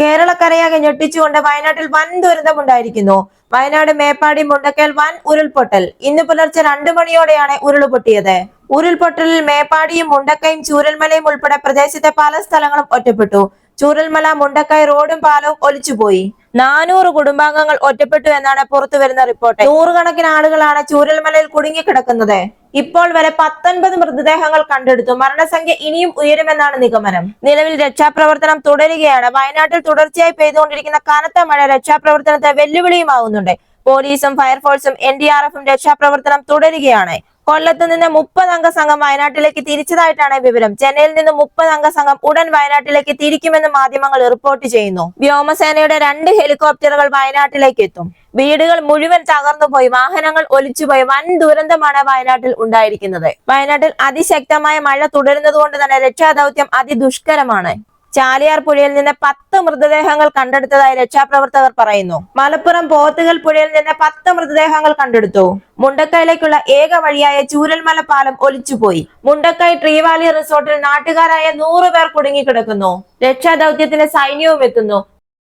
കേരളക്കരയാകെ ഞെട്ടിച്ചുകൊണ്ട് വയനാട്ടിൽ വൻ ദുരന്തമുണ്ടായിരിക്കുന്നു. വയനാട് മേപ്പാടി മുണ്ടക്കൽ വൻ ഉരുൾപൊട്ടൽ. ഇന്ന് പുലർച്ചെ രണ്ടു മണിയോടെയാണ് ഉരുൾപൊട്ടിയത്. ഉരുൾപൊട്ടലിൽ മേപ്പാടിയും മുണ്ടക്കയും ചൂരൽമലയും ഉൾപ്പെടെ പ്രദേശത്തെ പല സ്ഥലങ്ങളും ഒറ്റപ്പെട്ടു. ചൂരൽമല മുണ്ടക്കായ് റോഡും പാലവും ഒലിച്ചുപോയി. നാനൂറ് കുടുംബാംഗങ്ങൾ ഒറ്റപ്പെട്ടു എന്നാണ് പുറത്തു വരുന്ന റിപ്പോർട്ട്. നൂറുകണക്കിന് ആളുകളാണ് ചൂരൽമലയിൽ കുടുങ്ങിക്കിടക്കുന്നത്. ഇപ്പോൾ വരെ പത്തൊൻപത് മൃതദേഹങ്ങൾ കണ്ടെടുത്തു. മരണസംഖ്യ ഇനിയും ഉയരുമെന്നാണ് നിഗമനം. നിലവിൽ രക്ഷാപ്രവർത്തനം തുടരുകയാണ്. വയനാട്ടിൽ തുടർച്ചയായി പെയ്തുകൊണ്ടിരിക്കുന്ന കനത്ത മഴ രക്ഷാപ്രവർത്തനത്തെ വെല്ലുവിളിയുമാവുന്നുണ്ട്. പോലീസും ഫയർഫോഴ്സും എൻ ഡി ആർ എഫും രക്ഷാപ്രവർത്തനം തുടരുകയാണ്. കൊല്ലത്ത് നിന്ന് മുപ്പത് അംഗ സംഘം വയനാട്ടിലേക്ക് തിരിച്ചതായിട്ടാണ് വിവരം. ചെന്നൈയിൽ നിന്ന് മുപ്പത് അംഗ സംഘം ഉടൻ വയനാട്ടിലേക്ക് തിരിക്കുമെന്ന് മാധ്യമങ്ങൾ റിപ്പോർട്ട് ചെയ്യുന്നു. വ്യോമസേനയുടെ രണ്ട് ഹെലികോപ്റ്ററുകൾ വയനാട്ടിലേക്ക് എത്തും. വീടുകൾ മുഴുവൻ തകർന്നുപോയി. വാഹനങ്ങൾ ഒലിച്ചുപോയി. വൻ ദുരന്തമാണ് വയനാട്ടിൽ ഉണ്ടായിരിക്കുന്നത്. വയനാട്ടിൽ അതിശക്തമായ മഴ തുടരുന്നത് കൊണ്ട് തന്നെ രക്ഷാദൌത്യം അതിദുഷ്കരമാണ്. ചാലിയാർ പുഴയിൽ നിന്ന് പത്ത് മൃതദേഹങ്ങൾ കണ്ടെടുത്തതായി രക്ഷാപ്രവർത്തകർ പറയുന്നു. മലപ്പുറം പോത്തുകൽ പുഴയിൽ നിന്ന് പത്ത് മൃതദേഹങ്ങൾ കണ്ടെടുത്തു. മുണ്ടക്കൈയിലേക്കുള്ള ഏക വഴിയായ ചൂരൽമല പാലം ഒലിച്ചുപോയി. മുണ്ടക്കൈ ട്രീവാലി റിസോർട്ടിൽ നാട്ടുകാരായ നൂറുപേർ കുടുങ്ങിക്കിടക്കുന്നു. രക്ഷാദൌത്യത്തിന് സൈന്യവും എത്തുന്നു.